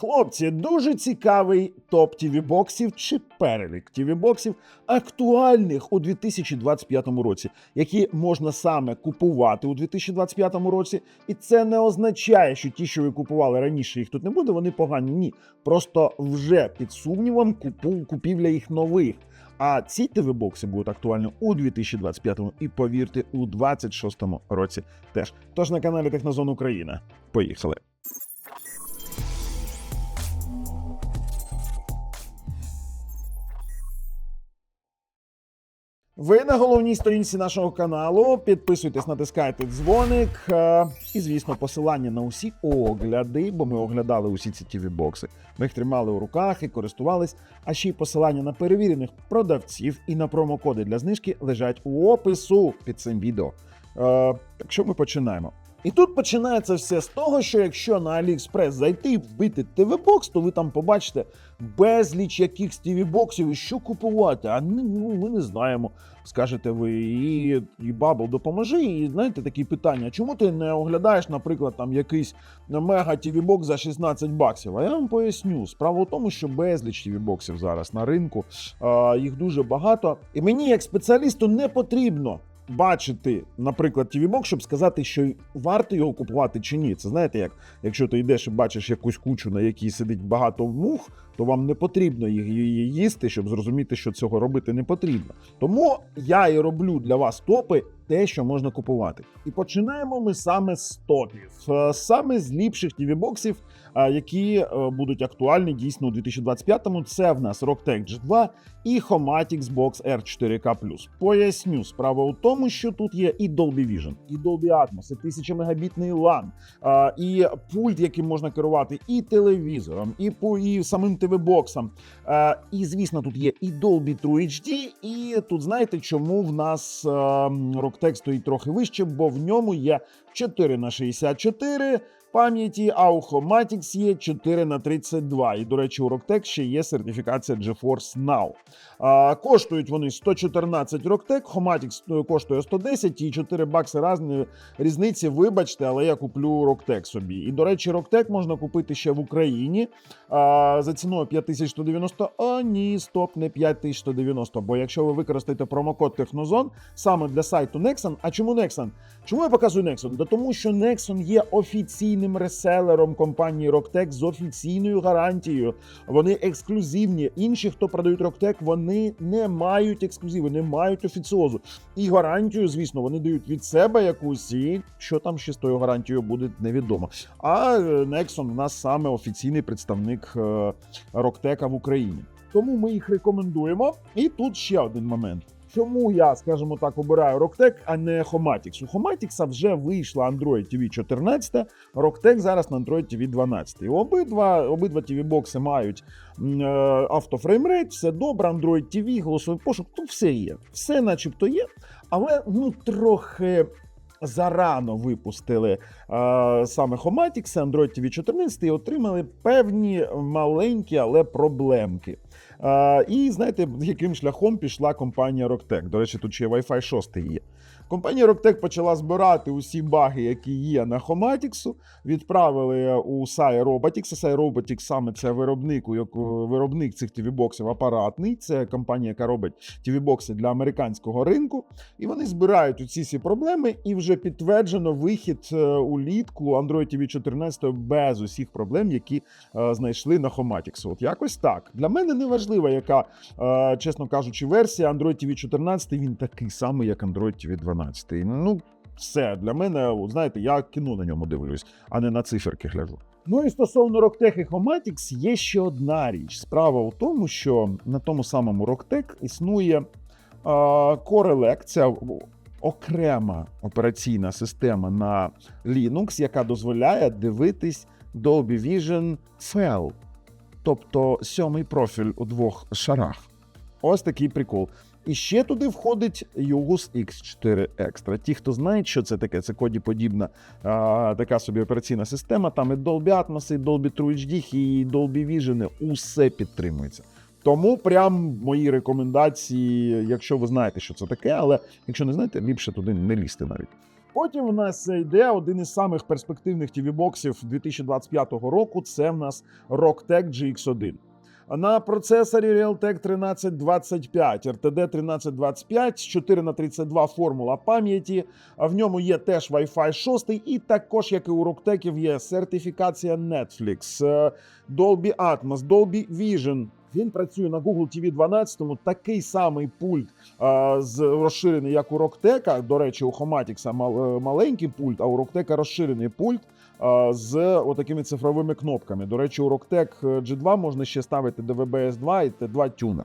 Хлопці, дуже цікавий топ тіві боксів чи перелік тіві боксів актуальних у 2025 році, які можна саме купувати у 2025 році. І це не означає, що ті, що ви купували раніше, їх тут не буде. Вони погані. Ні, просто вже під сумнівом купу, купівля їх нових. А ці тв бокси будуть актуальні у 2025 і повірте, у 2026 році теж. Тож на каналі Технозон Україна. Поїхали. Ви на головній сторінці нашого каналу. Підписуйтесь, натискайте дзвоник. е, І, звісно, посилання на усі огляди, бо ми оглядали усі ці тіві бокси. Ми їх тримали у руках і користувались. А ще й посилання на перевірених продавців і на промокоди для знижки лежать у опису під цим відео. Е, Так що ми починаємо. І тут починається все з того, що якщо на AliExpress зайти і вбити ТВ-бокс, то ви там побачите безліч якихось ТВ-боксів і що купувати. А ну, ми не знаємо. Скажете ви, і, і Бабл допоможи. І знаєте такі питання: чому ти не оглядаєш, наприклад, там якийсь мега TV-бокс за 16 баксів? А я вам поясню. Справа в тому, що безліч TV-боксів зараз на ринку, а, їх дуже багато. І мені, як спеціалісту, не потрібно. Бачити, наприклад, TV-бокс, щоб сказати, що варто його купувати чи ні. Це знаєте, як якщо ти йдеш і бачиш якусь кучу, на якій сидить багато мух, то вам не потрібно її їсти, щоб зрозуміти, що цього робити не потрібно. Тому я і роблю для вас топи те, що можна купувати. І починаємо ми саме з топів, Е, саме з ліпших TV-боксів, е, які е, будуть актуальні дійсно у 2025-му. Це в нас Rocktech G2 і Homatix Box R4K+. Поясню, справа у тому, що тут є і Dolby Vision, і Dolby Atmos, і 1000 мегабітний LAN, і пульт, яким можна керувати і телевізором, і по і самим ТВ-боксом. І звісно, тут є і Dolby True HD, і тут знаєте, чому в нас Rocktech стоїть трохи вище, бо в ньому є 4 на 64 пам'яті, а у Homatix є 4 на 32. І, до речі, у Rocktech ще є сертифікація GeForce Now. А, коштують вони 114 Rocktech, Homatix коштує 110 і 4 бакси різні різниці. Вибачте, але я куплю Rocktech собі. І, до речі, Rocktech можна купити ще в Україні а, за ціною 5190. А ні, стоп, не 5190. Бо якщо ви використаєте промокод Технозон саме для сайту Nexon, а чому Nexon? Чому я показую Nexon? Да тому що Nexon є офіційним реселером компанії Rocktech з офіційною гарантією. Вони ексклюзивні. Інші, хто продають Rocktech, вони не мають ексклюзиви, не мають офіціозу. І гарантію, звісно, вони дають від себе якусь, і що там ще з тою гарантією буде, невідомо. А е, Nexon в нас саме офіційний представник е, Rocktech в Україні. Тому ми їх рекомендуємо. І тут ще один момент. Чому я, скажімо так, обираю Rocktech, а не Homatix? У Homatix вже вийшла Android TV 14, Rocktech зараз на Android TV 12. І обидва, обидва TV бокси мають е, автофреймрейт, все добре, Android TV, голосовий пошук, тут все є. Все начебто є, але ну трохи. Зарано випустили е, саме Homatix, Android TV 14 і отримали певні маленькі, але проблемки. Е, і знаєте, яким шляхом пішла компанія Rocktech. До речі, тут ще Wi-Fi 6 є. Компанія Rocktech почала збирати усі баги, які є на Homatix, відправили у SAI Robotics. SAI Robotics саме це виробник, виробник цих TV-боксів апаратний. Це компанія, яка робить TV-бокси для американського ринку. І вони збирають усі ці проблеми, і вже підтверджено вихід е, улітку Android TV 14 без усіх проблем, які е, знайшли на Homatix. От якось так. Для мене не важливо, яка, е, чесно кажучи, версія Android TV 14, він такий самий, як Android TV 12. Ну, все для мене, знаєте, я кіно на ньому дивлюсь, а не на циферки гляжу. Ну і стосовно Rocktech і Homatix є ще одна річ. Справа у тому, що на тому самому Rocktech існує це окрема операційна система на Linux, яка дозволяє дивитись Dolby Vision FL, тобто сьомий профіль у двох шарах. Ось такий прикол. І ще туди входить Yogos X4 Extra. Ті, хто знають, що це таке, це кодіподібна а, така собі операційна система. Там і Dolby Atmos, і Dolby True HD, і Dolby Vision, усе підтримується. Тому прям мої рекомендації, якщо ви знаєте, що це таке, але якщо не знаєте, ліпше туди не лізти навіть. Потім в нас йде один із самих перспективних TV-боксів 2025 року. Це в нас Rocktech GX1. На процесорі Realtek 1325, RTD 1325, 4 на 32 формула пам'яті. А в ньому є теж Wi-Fi 6, і також, як і у Rocktech, є сертифікація Netflix, е, Dolby Atmos, Dolby Vision. Він працює на Google TV 12, такий самий пульт е, з розширений, як у Rocktech. До речі, у Homatics мал, е, маленький пульт, а у Rocktech розширений пульт з отакими цифровими кнопками. До речі, у Rocktech G2 можна ще ставити DVB-S 2 і T2 тюнер.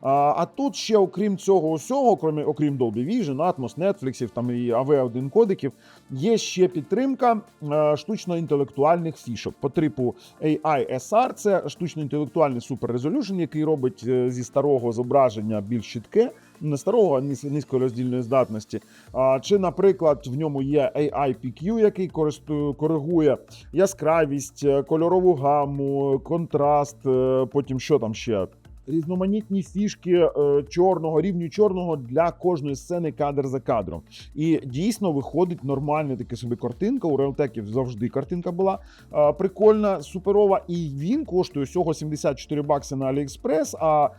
А, тут ще, окрім цього усього, окрім, окрім Dolby Vision, Atmos, Netflix там і AV1 кодиків, є ще підтримка е, штучно-інтелектуальних фішок по типу AI-SR, це штучно-інтелектуальний суперрезолюшн, який робить е, зі старого зображення більш чітке, не старого, низької роздільної здатності. А, чи, наприклад, в ньому є AI-PQ, який користує коригує яскравість, е, кольорову гаму, контраст, е, потім що там ще. Різноманітні фішки е, чорного, рівню чорного для кожної сцени кадр за кадром. І дійсно виходить нормальна така собі картинка. У Realtek завжди картинка була е, прикольна, суперова. І він коштує всього 74 бакси на AliExpress, А е,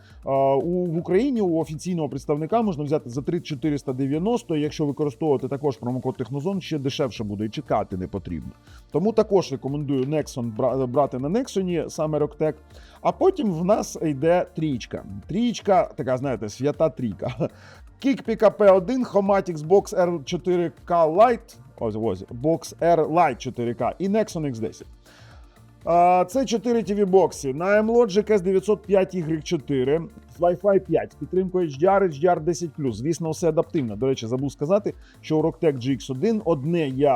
в Україні у офіційного представника можна взяти за 3490. і Якщо використовувати також промокод Технозон, ще дешевше буде і чекати не потрібно. Тому також рекомендую Nexon бра- брати на Nexon, саме Rocktech. А потім в нас йде трічка. Трічка, така, знаєте, свята трійка. Кікпіка P1, Homatics Box R4K Lite, ось ось, Box R Lite 4K і Nexon X10. Це 4 TV бокси на M-Logic S905 Y4 з Wi-Fi 5 з підтримкою HDR, HDR 10 Звісно, все адаптивно. До речі, забув сказати, що у Rocktech GX1 одне є,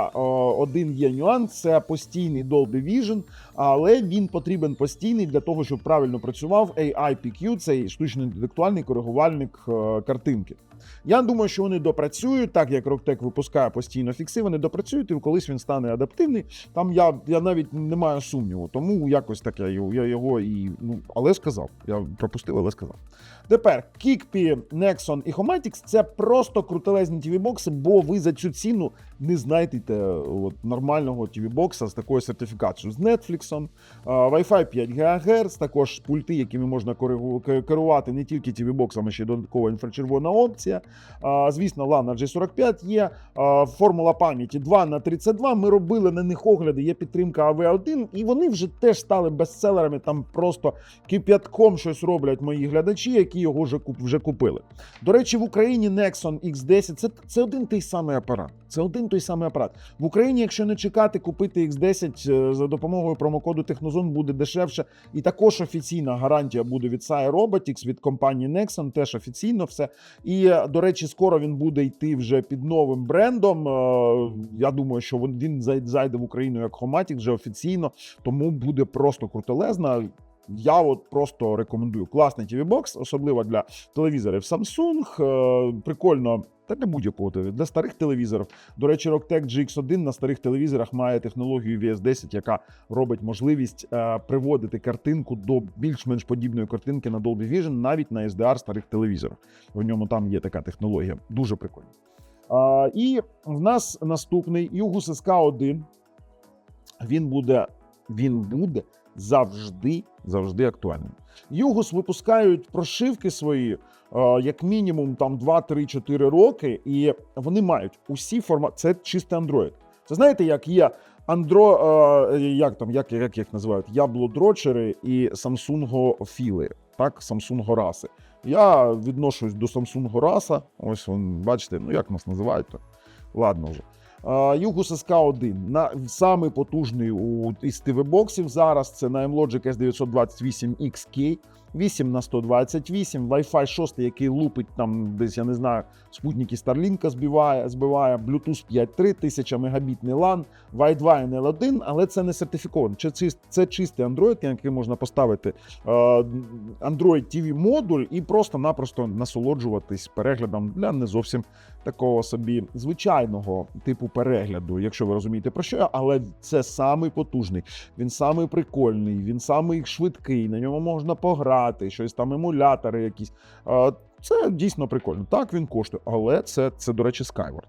один є нюанс, це постійний Dolby Vision, але він потрібен постійний для того, щоб правильно працював AI-PQ, цей штучно-інтелектуальний коригувальник е, картинки. Я думаю, що вони допрацюють, так як Rocktech випускає постійно фікси, вони допрацюють, і колись він стане адаптивний. Там я, я навіть не маю сумніву, тому якось таке я, я його і ну, але сказав. Я пропустив, але сказав. Тепер Kikpi, Nexon і Homatics це просто крутелезні TV-бокси, бо ви за цю ціну не знайдете от, нормального TV-бокса з такою сертифікацією. З Netflix, Wi-Fi 5 ГГц, також пульти, якими можна керувати не тільки TV-боксами, ще й додаткова інфрачервона опція. Звісно, LAN G45 є. Формула пам'яті 2 на 32. Ми робили на них огляди, є підтримка AV1, і вони вже теж стали бестселерами. Там просто кип'ятком щось роблять мої глядачі, які його вже, вже купили. До речі, в Україні Nexon X10 це, це один той самий апарат. Це один той самий апарат. В Україні, якщо не чекати, купити X10 е, за допомогою промокоду Технозон буде дешевше. І також офіційна гарантія буде від SAE Robotics, від компанії Nexon, теж офіційно все. І, е, до речі, скоро він буде йти вже під новим брендом. Е, Я думаю, що він- він зай- зайде в Україну як Homatics вже офіційно, тому буде просто крутелезна. Я от просто рекомендую класний TV бокс особливо для телевізорів Samsung. Е, Прикольно. Та для будь-якого для старих телевізорів. До речі, Rocktech GX1 на старих телевізорах має технологію VS10, яка робить можливість е, приводити картинку до більш-менш подібної картинки на Dolby Vision навіть на SDR старих телевізорах. В ньому там є така технологія. Дуже прикольно. А, і в нас наступний Югус SK1. Він буде, він буде завжди, завжди актуальним. Югус випускають прошивки свої е, як мінімум там 2-3-4 роки, і вони мають усі формати. Це чистий Android. Це знаєте, як є Андро, е, як там, як, як їх називають? Яблодрочери і Samsung філи, так, Samsung раси. Я відношусь до Samsung раса. Ось вон, бачите, ну як нас називають то. Ладно вже. Югус СК-1 на самий потужний у із ТВ боксів зараз. Це на M-Logic S928XK, 8 на 128, Wi-Fi 6, який лупить там десь, я не знаю, спутники Starlink збиває, збиває, Bluetooth 5.3, 1000 мегабітний LAN, Wi-Fi NL1, але це не сертифіковано. Це, це чистий Android, на який можна поставити е, Android TV модуль і просто-напросто насолоджуватись переглядом для не зовсім такого собі звичайного типу перегляду, якщо ви розумієте про що я, але це самий потужний, він самий прикольний, він самий швидкий, на ньому можна пограти, щось там емулятори якісь. Це дійсно прикольно. Так він коштує, але це, це до речі, Skyward.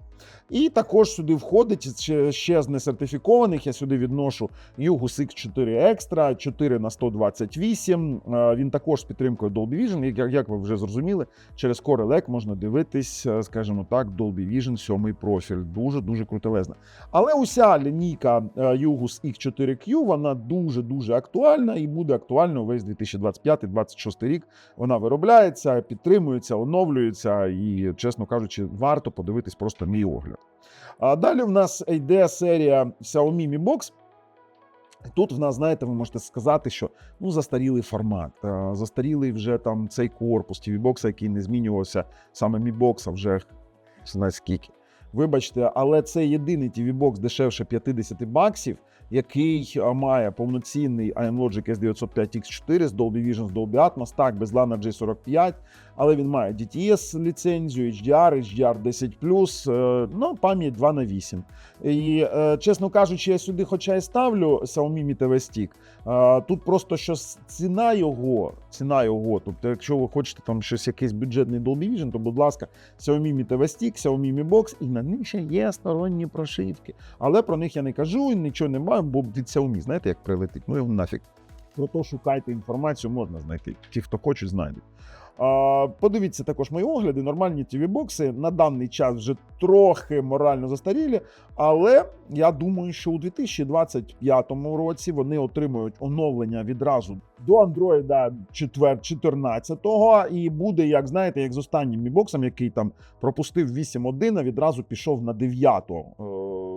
І також сюди входить ще, ще з несертифікованих. Я сюди відношу Югус X4 Extra 4 на 128. Е, Він також з підтримкою Dolby Vision. Як, ви вже зрозуміли, через Core Elec можна дивитись, е, скажімо так, Dolby Vision 7 профіль. Дуже дуже крутелезна. Але уся лінійка Югус X4Q вона дуже дуже актуальна і буде актуальна увесь 2025-2026 рік. Вона виробляється, підтримується, оновлюється і, чесно кажучи, варто подивитись просто мій огляд. А далі в нас йде серія Xiaomi Mi Box. Тут в нас, знаєте, ви можете сказати, що ну застарілий формат, застарілий вже там цей корпус TV бокса, який не змінювався саме Mi Box, а вже скільки. Вибачте, але це єдиний TV бокс дешевше 50 баксів, який має повноцінний AMLogic S905X4 з Dolby Vision, з Dolby Atmos, так, без LAN J45, але він має DTS ліцензію, HDR, HDR 10 е, ну, пам'ять 2 на 8. І, е, чесно кажучи, я сюди, хоча і ставлю Xiaomi Mi TV Stick, тут просто що ціна його, ціна його, тобто, якщо ви хочете там щось якийсь бюджетний Dolby Vision, то, будь ласка, Xiaomi Mi TV Stick, Xiaomi Mi Box, і на них ще є сторонні прошивки. Але про них я не кажу, нічого не маю, бо від Xiaomi, знаєте, як прилетить? Ну і нафіг. Про то шукайте інформацію, можна знайти. Ті, хто хочуть, знайдуть. Подивіться також мої огляди. Нормальні tv бокси на даний час вже трохи морально застарілі, але я думаю, що у 2025 році вони отримують оновлення відразу до Android 4, 14 і буде, як знаєте, як з останнім Mi боксом, який там пропустив 8.1, а відразу пішов на 9 е,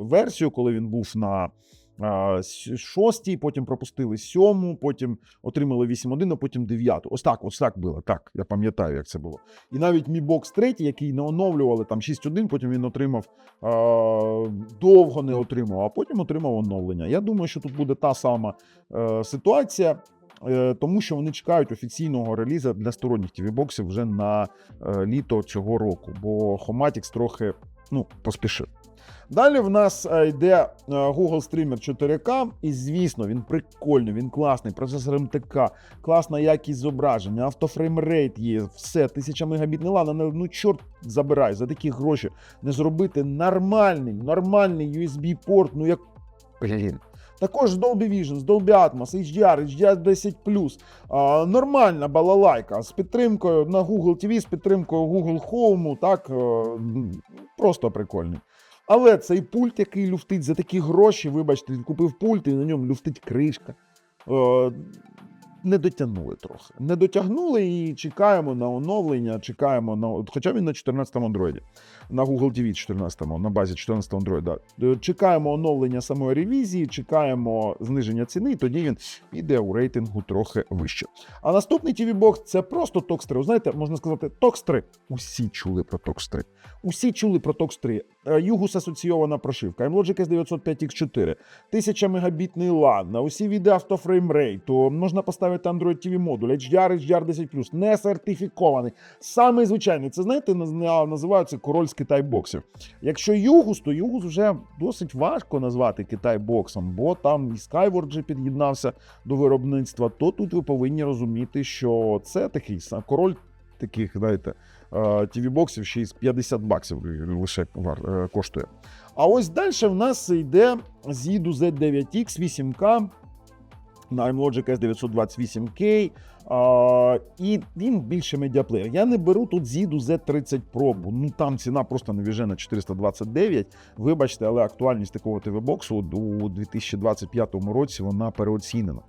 версію, коли він був на шостій, потім пропустили сьому, потім отримали 8.1, а потім 9. Ось так, ось так було. Так, я пам'ятаю, як це було. І навіть Mi Box 3, який не оновлювали там 6.1, потім він отримав довго не отримав, а потім отримав оновлення. Я думаю, що тут буде та сама е, ситуація. е, Тому що вони чекають офіційного релізу для сторонніх TV-боксів вже на е, літо цього року, бо Homatix трохи ну, поспішив. Далі в нас е, йде е, Google Streamer 4K, і звісно, він прикольний, він класний, процесор МТК, класна якість зображення, автофреймрейт є, все, 1000 мегабітний але ну чорт забирай, за такі гроші не зробити нормальний, нормальний USB-порт, ну як. Блін. Також Dolby Vision, з Dolby Atmos, HDR, HDR 10 а, нормальна балалайка з підтримкою на Google TV, з підтримкою Google Home, так, е, просто прикольний. Але цей пульт, який люфтить за такі гроші, вибачте, він купив пульт і на ньому люфтить кришка. Е, не дотягнули трохи. Не дотягнули і чекаємо на оновлення. Чекаємо на. Хоча він на 14-му андроїді, на Google TV 14-му, на базі 14-го андроїда. Е, Чекаємо оновлення самої ревізії, чекаємо зниження ціни, і тоді він йде у рейтингу трохи вище. А наступний TV Box це просто TOX 3. Знаєте, можна сказати, TOX 3. Усі чули про TOX 3. Усі чули про TOX 3. Е, Югус асоційована прошивка, MLogic S905X4, 1000 мегабітний LAN, на усі відео автофреймрейту, можна поставити Android TV модуль, HDR, HDR 10+, не сертифікований. Самий звичайний, це знаєте, наз- називаються король з китай-боксів. Якщо Югус, то Югус вже досить важко назвати китай-боксом, бо там і Skyward вже під'єднався до виробництва, то тут ви повинні розуміти, що це такий король таких, знаєте, tv боксів ще із 50 баксів лише е, коштує. А ось далі в нас йде Zidu Z9X 8K на Logic S928K. А, і він більше медіаплеєр. Я не беру тут Zidu Z30 Pro, ну там ціна просто навіжена 429. Вибачте, але актуальність такого ТВ-боксу у 2025 році вона переоцінена.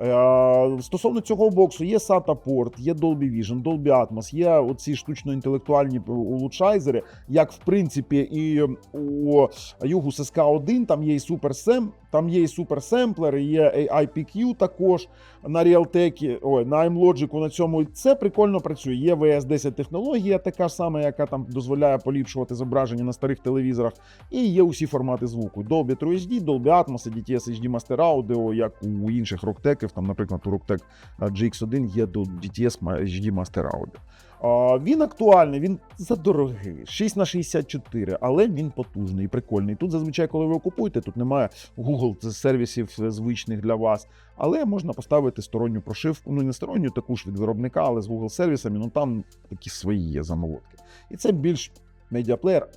Е, Стосовно цього боксу є SATA порт, є Dolby Vision, Dolby Atmos, є оці штучно-інтелектуальні улучшайзери, як в принципі і у Югус SK1, там є і SuperSam, там є і суперсемплери, є IPQ також на Realtek, ой, на iMlogic на цьому. Це прикольно працює. Є VS10 технологія, така ж сама, яка там дозволяє поліпшувати зображення на старих телевізорах. І є усі формати звуку: Dolby True HD, Dolby Atmos, DTS HD Master Audio, як у інших роктеків. Там, наприклад, у Rocktec GX1 є DTS HD Master Audio. Він актуальний, він задорогий, 6 на 64, але він потужний і прикольний. Тут зазвичай, коли ви купуєте, тут немає Google сервісів звичних для вас. Але можна поставити сторонню прошивку, ну не сторонню, таку ж від виробника, але з Google сервісами, ну там такі свої є замолотки. І це більш медіаплеєр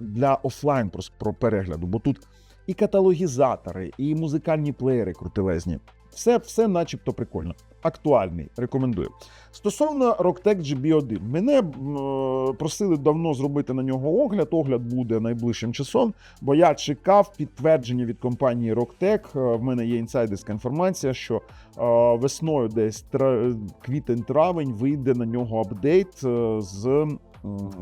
для офлайн про перегляду, бо тут і каталогізатори, і музикальні плеєри крутелезні. Все, все начебто прикольно. Актуальний, рекомендую. Стосовно Rocktech GB1, мене е, просили давно зробити на нього огляд. Огляд буде найближчим часом, бо я чекав підтвердження від компанії Rocktech. Е, В мене є інсайдерська інформація, що е, весною, десь тра- квітень-травень, вийде на нього апдейт з,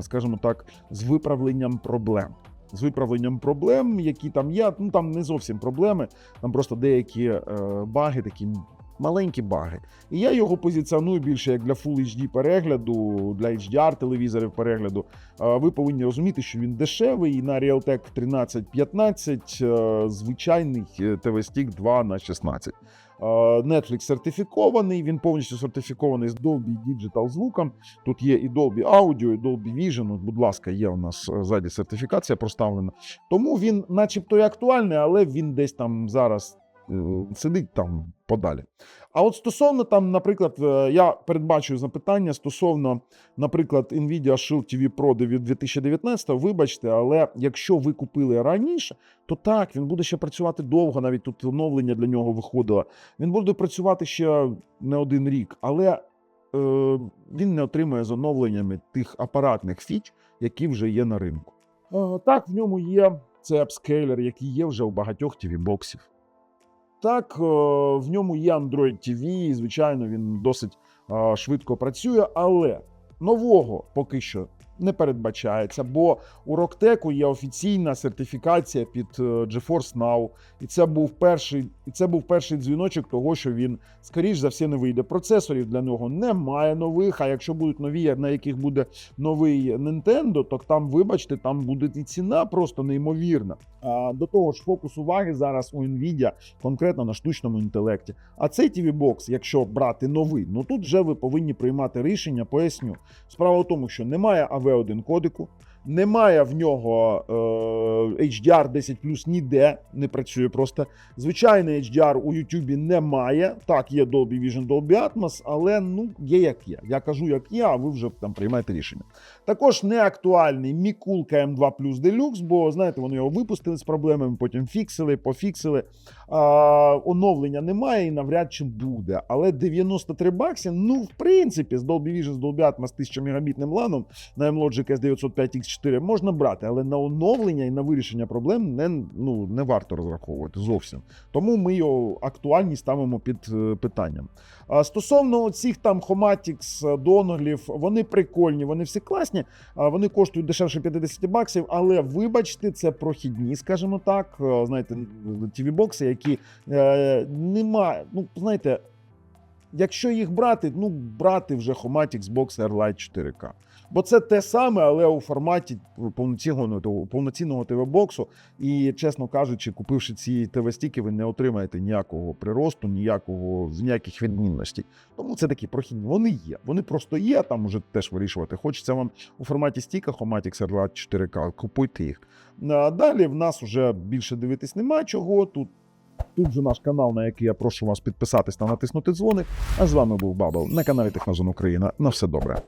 скажімо так, з виправленням проблем. З виправленням проблем, які там є. Ну там не зовсім проблеми, там просто деякі е, баги, такі маленькі баги. І я його позиціоную більше як для Full HD перегляду, для HDR телевізорів перегляду. Е, Ви повинні розуміти, що він дешевий і на Realtek 1315 е, звичайний TV Stick 2 на 16. Netflix сертифікований, він повністю сертифікований з Dolby Digital звуком. Тут є і Dolby Audio, і Dolby Vision. От, будь ласка, є у нас е, ззаді сертифікація проставлена. Тому він, начебто, і актуальний, але він десь там зараз е, сидить там подалі. А от стосовно там, наприклад, е, я передбачую запитання стосовно, наприклад, Nvidia Shield TV Pro від 2019, вибачте, але якщо ви купили раніше, то так, він буде ще працювати довго, навіть тут оновлення для нього виходило. Він буде працювати ще не один рік, але е, він не отримує з оновленнями тих апаратних фіч, які вже є на ринку. Е, так, в ньому є це апскейлер, який є вже у багатьох TV-боксів. Так, е, в ньому є Android TV, і, звичайно, він досить е, швидко працює, але нового поки що не передбачається, бо у Rocktech є офіційна сертифікація під е, GeForce Now, і це був перший, і це був перший дзвіночок того, що він скоріш за все не вийде. Процесорів для нього немає нових. А якщо будуть нові, на яких буде новий Nintendo, то там, вибачте, там буде і ціна просто неймовірна. А до того ж, фокус уваги зараз у Nvidia конкретно на штучному інтелекті. А цей TV Box, якщо брати новий, ну тут вже ви повинні приймати рішення. Поясню. Справа в тому, що немає AV1 кодику, немає в нього е, HDR 10 ніде не працює просто. Звичайний HDR у YouTube немає. Так, є Dolby Vision, Dolby Atmos, але ну є як є. Я кажу, як є, а ви вже там приймаєте рішення. Також не актуальний Мікулка M2 Plus Deluxe, бо знаєте, вони його випустили з проблемами, потім фіксили, пофіксили. А, оновлення немає і навряд чи буде. Але 93 бакси, ну, в принципі, з Dolby Vision, з Dolby Atmos 1000 мегабітним ланом на M-Logic S905X4 можна брати, але на оновлення і на вирішення проблем не, ну, не варто розраховувати зовсім. Тому ми його актуальність ставимо під е, питанням. А стосовно цих там Homatics, доноглів, вони прикольні, вони всі класні, а вони коштують дешевше 50 баксів, але вибачте, це прохідні, скажімо так. Е, Знаєте, TV-бокси, які е, немає. Ну, знаєте, якщо їх брати, ну брати вже Homatics Box Airlight 4K. Бо це те саме, але у форматі повноцінного повноцінного ТВ-боксу. І, чесно кажучи, купивши ці ТВ-стіки, ви не отримаєте ніякого приросту, ніякого ніяких відмінностей. Тому це такі прохідні. Вони є. Вони просто є. Там уже теж вирішувати. Хочеться вам у форматі стіка Homatics Airlight 4K, купуйте їх. А далі в нас вже більше дивитись нема чого. Тут Тут же наш канал, на який я прошу вас підписатись та натиснути дзвоник. А з вами був Бабл на каналі Технозон Україна. На все добре.